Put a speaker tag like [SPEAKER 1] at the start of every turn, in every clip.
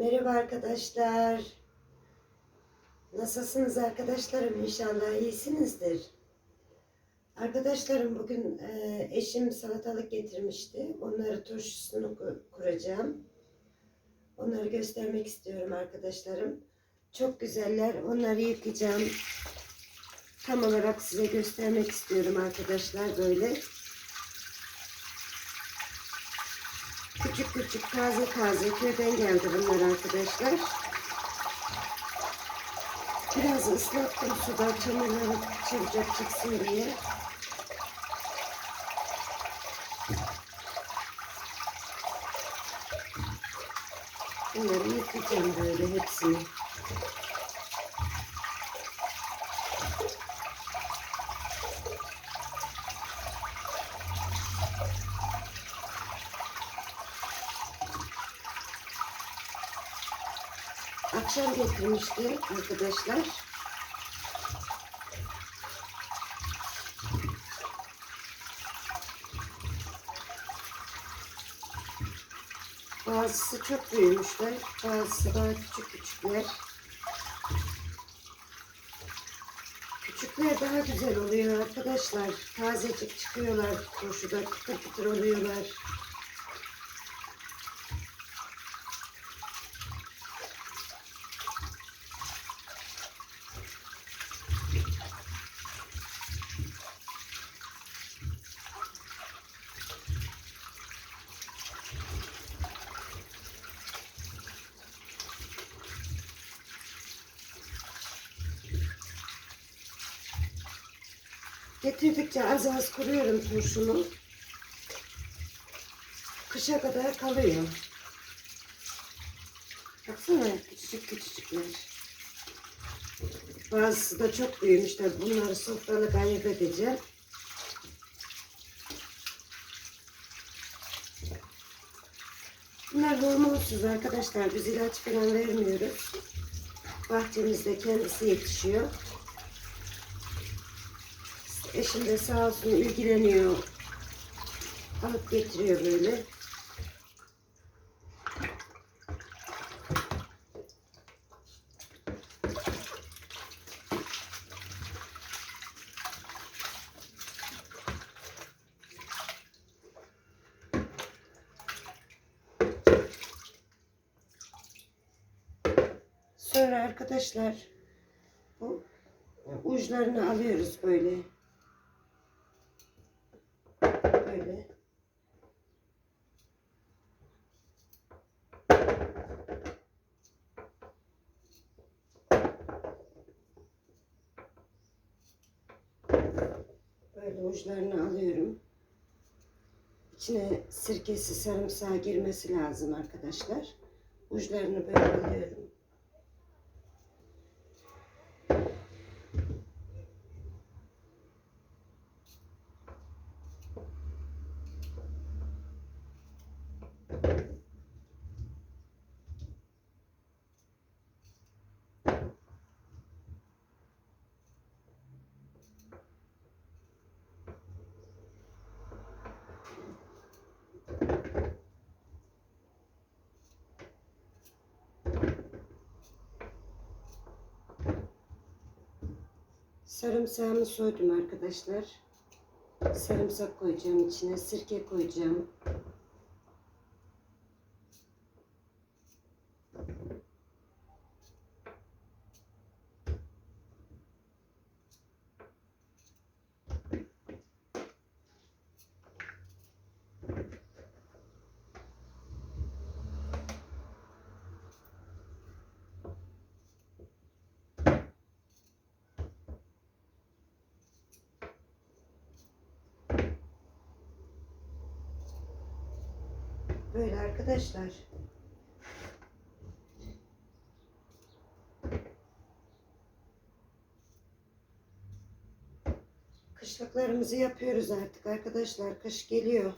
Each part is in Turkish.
[SPEAKER 1] Merhaba arkadaşlar. Nasılsınız arkadaşlarım? İnşallah iyisinizdir. Arkadaşlarım bugün e, eşim salatalık getirmişti. Onları turşusunu ku- kuracağım. Onları göstermek istiyorum arkadaşlarım. Çok güzeller. Onları yıkayacağım. Tam olarak size göstermek istiyorum arkadaşlar böyle. Küçük küçük taze taze köyden geldi bunlar arkadaşlar. Biraz ıslattım suda çamurları çabucak çıksın diye. Bunları yıkayacağım böyle hepsini. Akşam getirmişti arkadaşlar. Bazısı çok büyümüşler, bazısı daha küçük küçükler. Küçükler daha güzel oluyor arkadaşlar. Tazecik çıkıyorlar, turşuda kıtır kıtır oluyorlar. Getirdikçe az az kuruyorum turşumu. Kışa kadar kalıyor. Baksana küçücük küçücükler. Bazısı da çok büyümüşler. Bunları sofralık ayırt edeceğim. Bunlar hormonsuz arkadaşlar. Biz ilaç falan vermiyoruz. Bahçemizde kendisi yetişiyor. Eşim de sağ olsun ilgileniyor. Alıp getiriyor böyle. Sonra arkadaşlar bu uçlarını alıyoruz böyle. Böyle uçlarını alıyorum. İçine sirkesi, sarımsağı girmesi lazım arkadaşlar. Uçlarını böyle alıyorum. Sarımsağımı soydum arkadaşlar. Sarımsak koyacağım içine, sirke koyacağım. Böyle arkadaşlar. Kışlıklarımızı yapıyoruz artık arkadaşlar. Kış geliyor.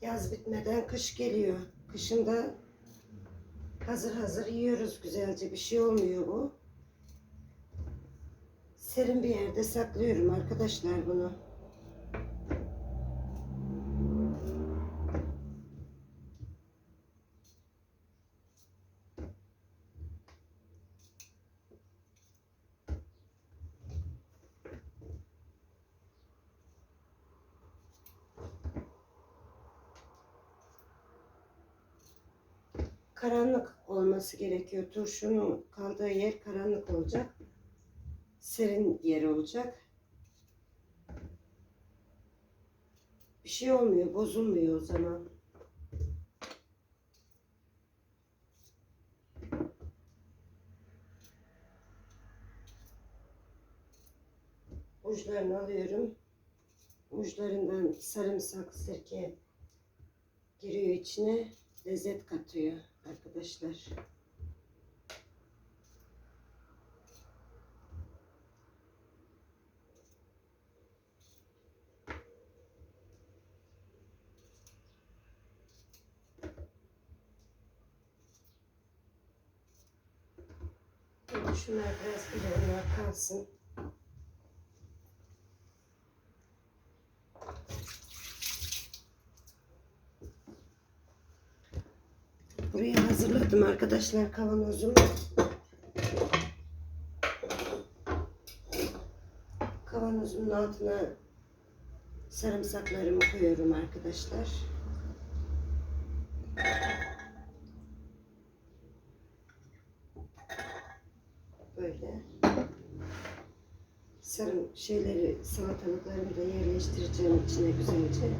[SPEAKER 1] Yaz bitmeden kış geliyor. Kışında hazır hazır yiyoruz güzelce. Bir şey olmuyor bu. Serin bir yerde saklıyorum arkadaşlar bunu. Karanlık olması gerekiyor. Turşunun kaldığı yer karanlık olacak. Serin yer olacak. Bir şey olmuyor, bozulmuyor o zaman. Uçlarını alıyorum. Uçlarından sarımsak, sirke giriyor içine. Lezzet katıyor arkadaşlar. Şunlar biraz ilerler kalsın. Hazırladım arkadaşlar kavanozumu. Kavanozumun altına sarımsaklarımı koyuyorum arkadaşlar. Böyle. Sarım şeyleri, salatalıklarımı da yerleştireceğim içine güzelce.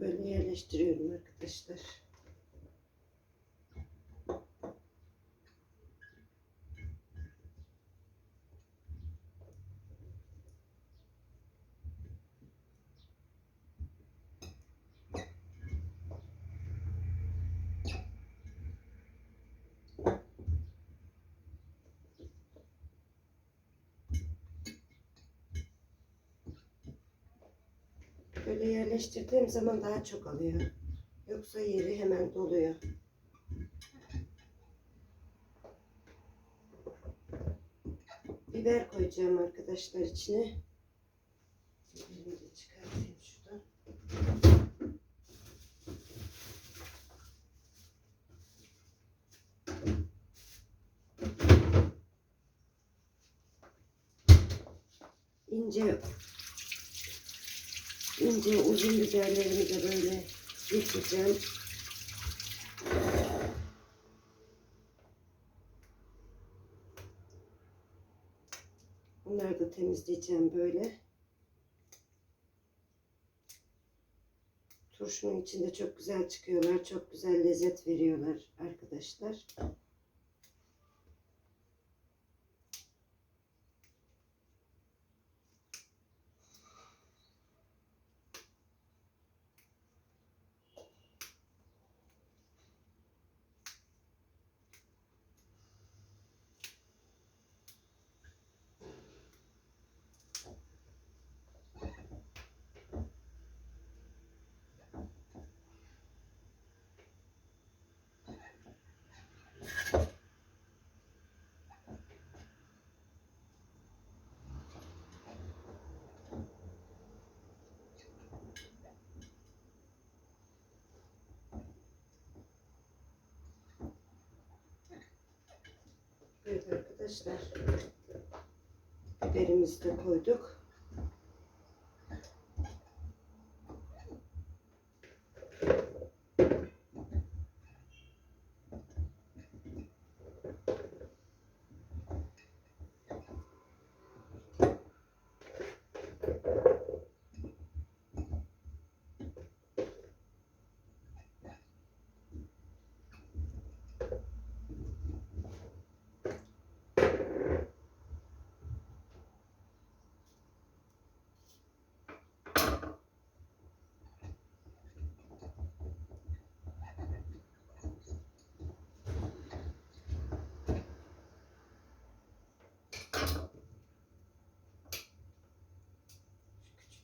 [SPEAKER 1] Böyle yerleştiriyorum arkadaşlar. Böyle yerleştirdiğim zaman daha çok alıyor. Yoksa yeri hemen doluyor. Biber koyacağım arkadaşlar içine. İnce ince uzun biberlerimi de böyle yıkayacağım. Bunları da temizleyeceğim böyle. Turşunun içinde çok güzel çıkıyorlar. Çok güzel lezzet veriyorlar arkadaşlar. Evet arkadaşlar. Biberimizi de koyduk.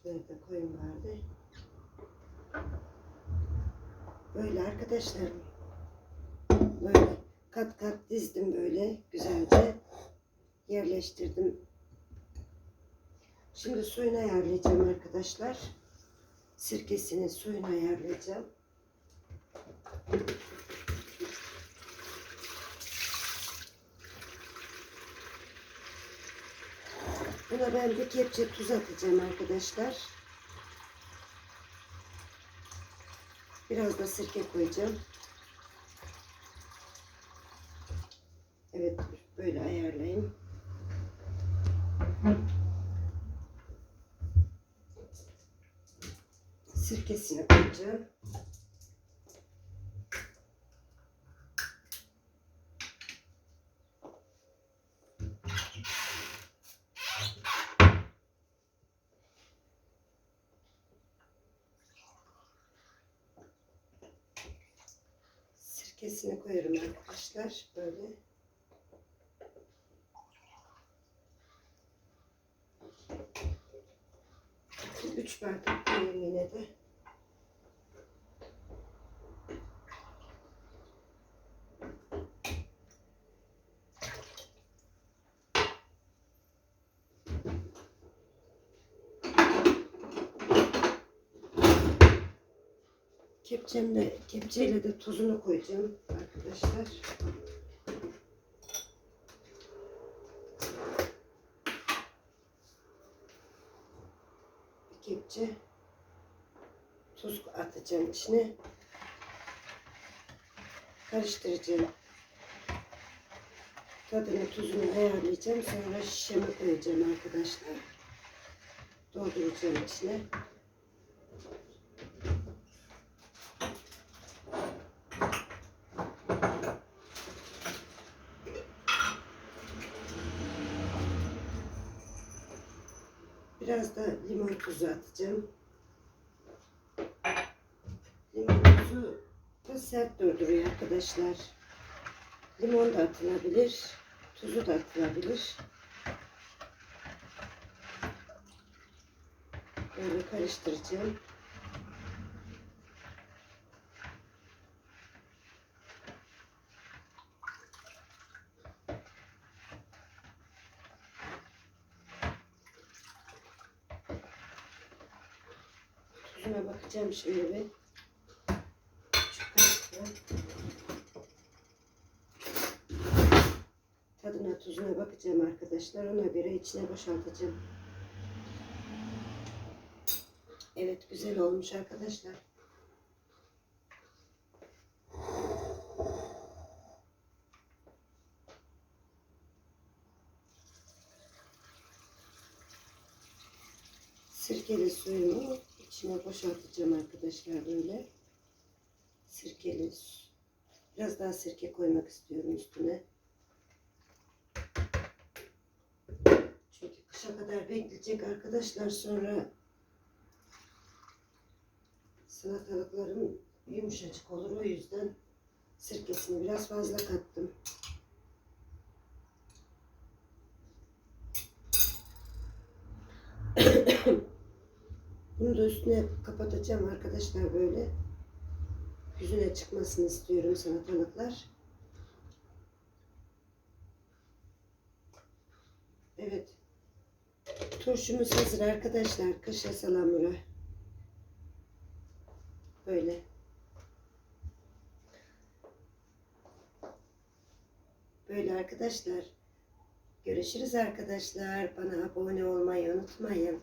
[SPEAKER 1] Küçükleri de koyun vardı. Böyle arkadaşlar. Böyle kat kat dizdim böyle güzelce yerleştirdim. Şimdi suyunu ayarlayacağım arkadaşlar. Sirkesini suyunu ayarlayacağım. Buna ben bir kepçe tuz atacağım arkadaşlar. Biraz da sirke koyacağım. Evet böyle ayarlayayım. Sirkesini koyacağım. Koyuyorum arkadaşlar. Böyle. Üç bardak koyayım yine de. Kepçemle, kepçeyle de tuzunu koyacağım arkadaşlar. Bir kepçe tuz atacağım içine. Karıştıracağım. Tadını tuzunu ayarlayacağım. Sonra şişeme koyacağım arkadaşlar. Dolduracağım içine. Biraz da limon tuzu atacağım. Limon tuzu da sert durduruyor arkadaşlar. Limon da atılabilir. Tuzu da atılabilir. Böyle karıştıracağım. Bakacağım şimdi bir. Tadına tuzuna bakacağım arkadaşlar. Ona göre içine boşaltacağım. Evet güzel olmuş arkadaşlar. Sirkeli suyumu içine boşaltacağım arkadaşlar böyle. Sirkeli. Biraz daha sirke koymak istiyorum üstüne. Çünkü kışa kadar bekleyecek arkadaşlar sonra salatalıklarım yumuşacık olur. O yüzden sirkesini biraz fazla kattım. Bunu da üstüne kapatacağım arkadaşlar böyle. Yüzüne çıkmasını istiyorum salatalıklar. Evet. Turşumuz hazır arkadaşlar. Kışa salamura. Böyle. Böyle arkadaşlar. Görüşürüz arkadaşlar. Bana abone olmayı unutmayın.